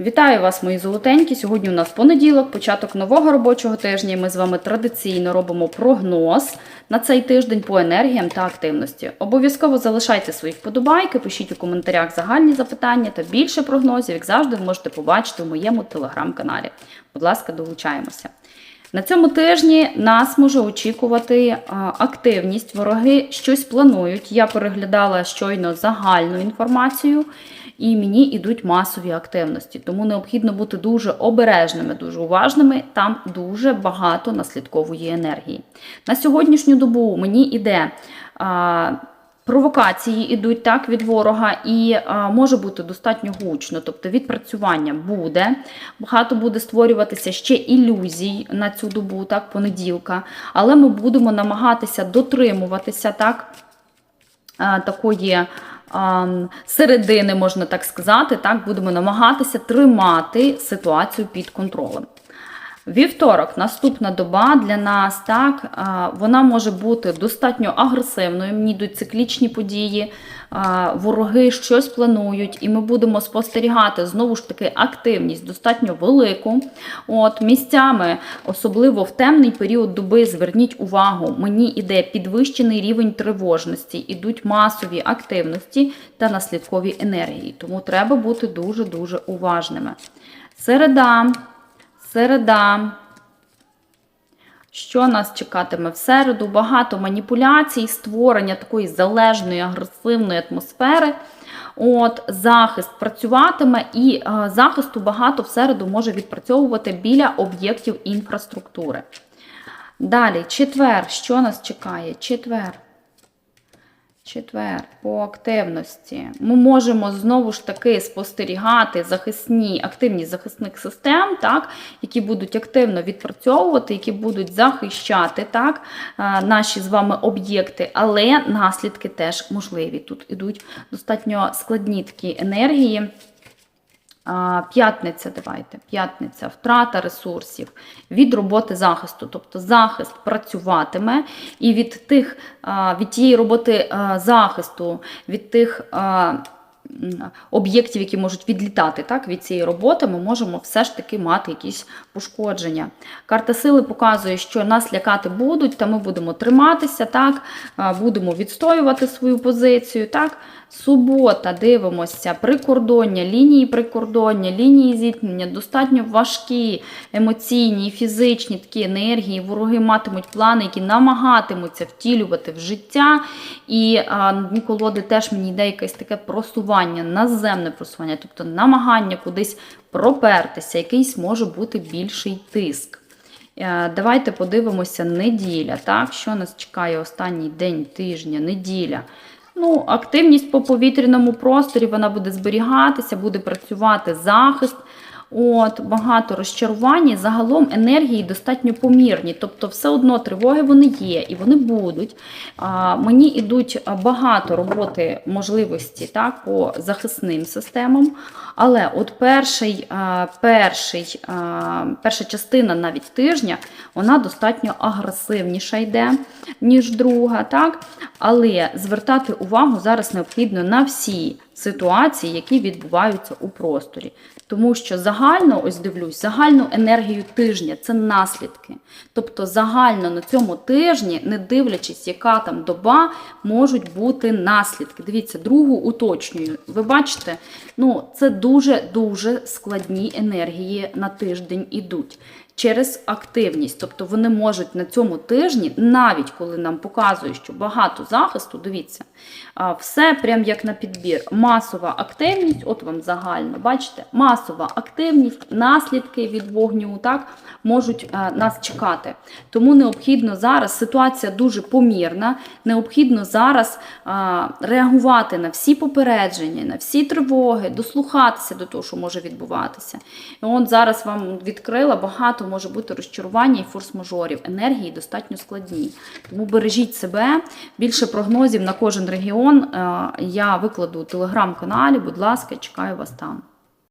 Вітаю вас, мої золотенькі. Сьогодні у нас понеділок, початок нового робочого тижня. Ми з вами традиційно робимо прогноз на цей тиждень по енергіям та активності. Обов'язково залишайте свої вподобайки, пишіть у коментарях загальні запитання та більше прогнозів, як завжди, ви можете побачити в моєму телеграм-каналі. Будь ласка, долучаємося. На цьому тижні нас може очікувати активність. Вороги щось планують. Я переглядала щойно загальну інформацію, і мені йдуть масові активності. Тому необхідно бути дуже обережними, дуже уважними. Там дуже багато наслідкової енергії. На сьогоднішню добу мені йде. Провокації йдуть так від ворога, і а, може бути достатньо гучно, тобто відпрацювання буде. Багато буде створюватися ще ілюзій на цю добу, так, понеділка. Але ми будемо намагатися дотримуватися так, а, такої середини, можна так сказати. Так, будемо намагатися тримати ситуацію під контролем. Вівторок, наступна доба для нас, так, вона може бути достатньо агресивною. Мені йдуть циклічні події, вороги щось планують, і ми будемо спостерігати знову ж таки активність достатньо велику. От Місцями, особливо в темний період доби, зверніть увагу, мені йде підвищений рівень тривожності, ідуть масові активності та наслідкові енергії. Тому треба бути дуже-дуже уважними. Середа. Середа. Що нас чекатиме в середу? Багато маніпуляцій, створення такої залежної, агресивної атмосфери. От, Захист працюватиме, і е, захисту багато в середу може відпрацьовувати біля об'єктів інфраструктури. Далі, четвер. Що нас чекає? Четвер. Четвер по активності. Ми можемо знову ж таки спостерігати захисні, активність захисних систем, так, які будуть активно відпрацьовувати, які будуть захищати так, е, наші з вами об'єкти, але наслідки теж можливі. Тут ідуть достатньо складні такі енергії. П'ятниця, давайте, п'ятниця, втрата ресурсів від роботи захисту. Тобто захист працюватиме, і від тих, від тієї роботи захисту, від тих об'єктів, які можуть відлітати так, від цієї роботи, ми можемо все ж таки мати якісь пошкодження. Карта сили показує, що нас лякати будуть, та ми будемо триматися, так, будемо відстоювати свою позицію. так. Субота, дивимося, прикордоння, лінії прикордоння, лінії зіткнення, достатньо важкі, емоційні, фізичні такі енергії. Вороги матимуть плани, які намагатимуться втілювати в життя. І а, колоди теж мені йде якесь таке просування, наземне просування, тобто намагання кудись пропертися, якийсь може бути більший тиск. Е, Давайте подивимося неділя. так? Що нас чекає останній день тижня, неділя. Ну, активність по повітряному просторі вона буде зберігатися, буде працювати захист. От, Багато розчарувань. Загалом енергії достатньо помірні. Тобто, все одно тривоги вони є і вони будуть. А, Мені йдуть багато роботи можливості так, по захисним системам. Але от перший, перший, перша частина навіть тижня вона достатньо агресивніша йде, ніж друга. Так? Але звертати увагу зараз необхідно на всі ситуації, які відбуваються у просторі. Тому що загально, ось дивлюсь, загальну енергію тижня це наслідки. Тобто загально на цьому тижні, не дивлячись, яка там доба, можуть бути наслідки. Дивіться, другу уточнюю. Ви бачите, ну це дуже-дуже складні енергії на тиждень ідуть. Через активність, тобто вони можуть на цьому тижні, навіть коли нам показують, що багато захисту, дивіться, все прям як на підбір. Масова активність, от вам загально, бачите, масова активність, наслідки від вогню так, можуть нас чекати. Тому необхідно зараз, ситуація дуже помірна, необхідно зараз реагувати на всі попередження, на всі тривоги, дослухатися до того, що може відбуватися. І от зараз вам відкрила багато може бути розчарування і форс-мажорів. Енергії достатньо складні. Тому бережіть себе. Більше прогнозів на кожен регіон е, я викладу у телеграм-каналі. Будь ласка, чекаю вас там.